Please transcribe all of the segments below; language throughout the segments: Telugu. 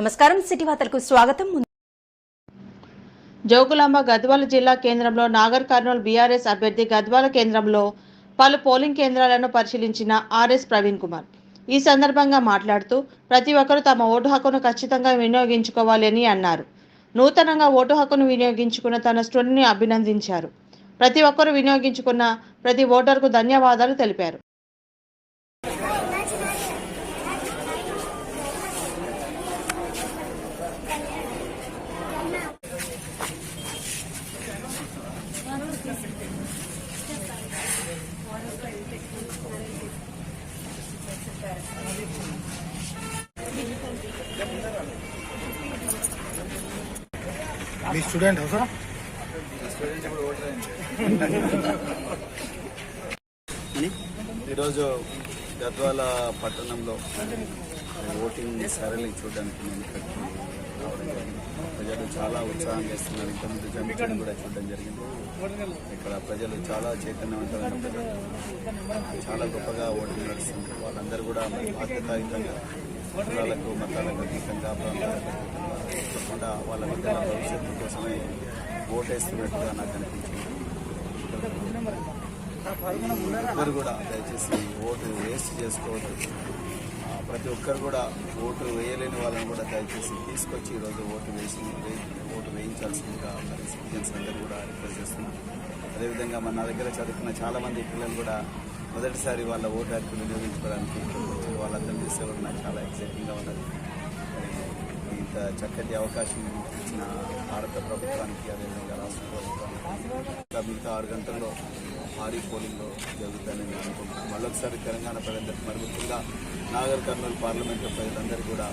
నమస్కారం. సిటీ వార్తలకు స్వాగతం. జోగులాంబ గద్వాల జిల్లా కేంద్రంలో నాగర్ కర్నూలు బీఆర్ఎస్ అభ్యర్థి గద్వాల కేంద్రంలో పలు పోలింగ్ కేంద్రాలను పరిశీలించిన ఆర్ఎస్ ప్రవీణ్ కుమార్. ఈ సందర్భంగా మాట్లాడుతూ ప్రతి ఒక్కరూ తమ ఓటు హక్కును ఖచ్చితంగా వినియోగించుకోవాలని అన్నారు. నూతనంగా ఓటు హక్కును వినియోగించుకున్న తన స్టూడెంట్ని అభినందించారు. ప్రతి ఒక్కరూ వినియోగించుకున్న ప్రతి ఓటర్కు ధన్యవాదాలు తెలిపారు. మీ స్టూడెంట్ అవసరం ఈరోజు గద్వాల పట్టణంలో ఓటింగ్ సరళి చూడడానికి నేను ప్రజలు చాలా ఉత్సాహంగా చేస్తున్నారు. ఇంతకుముందు జమిషన్ కూడా చూడడం జరిగింది. ఇక్కడ ప్రజలు చాలా చైతన్యవంతమైన ప్రజలు. చాలా గొప్పగా ఓటింగ్ నడుస్తుంది వాళ్ళందరూ కూడా బాధ్యతాయుతంగా కులాలకు మతాలకు అతీతంగా ప్రాంతాలకు తప్పకుండా వాళ్ళ మధ్య భవిష్యత్తు కోసమే ఓటేస్తున్నట్టుగా నాకు అనిపించింది. అందరూ కూడా దయచేసి ఓటు వేస్ట్ చేసుకోవద్దు. ప్రతి ఒక్కరు కూడా ఓటు వేయలేని వాళ్ళని కూడా దయచేసి తీసుకొచ్చి ఈరోజు ఓటు వేసి ఓటు వేయించాల్సిందిగా మరి సిటిజన్స్ అందరూ కూడా రిక్వెస్ట్ చేస్తున్నాం. అదేవిధంగా మన నా దగ్గర చదువుకున్న చాలా మంది పిల్లలు కూడా మొదటిసారి వాళ్ళ ఓటు హక్కు వినియోగించుకోవడానికి వాళ్ళందరినీ వచ్చి చేసే నాకు చాలా ఎక్సైటింగ్గా ఉన్నది. ఇంత చక్కటి అవకాశం ఇచ్చిన భారత ప్రభుత్వానికి అదేవిధంగా రాష్ట్ర ప్రభుత్వానికి. మిగతా ఆరు గంటల్లో భారీ పోలింగ్లో జరుగుతుందని నేను అనుకుంటున్నాను. మళ్ళొకసారి తెలంగాణ ప్రజలందరికీ మరి ముఖ్యంగా నాగర్ కర్నూలు పార్లమెంటు ప్రజలందరూ కూడా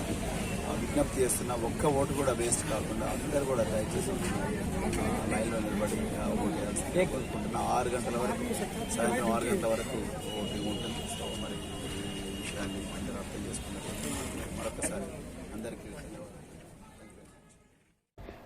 విజ్ఞప్తి చేస్తున్న ఒక్క ఓటు కూడా వేస్ట్ కాకుండా అందరూ కూడా దయచేసి లైన్లో నిలబడి ఓటు వేయాల్సింది కోరుకుంటున్నా. ఆరు గంటల వరకు సాయంత్రం ఆరు గంటల వరకు ఓటింగ్ ఉంటుంది. సో మరి ఈ విషయాన్ని అందరూ అర్థం చేసుకున్నట్టు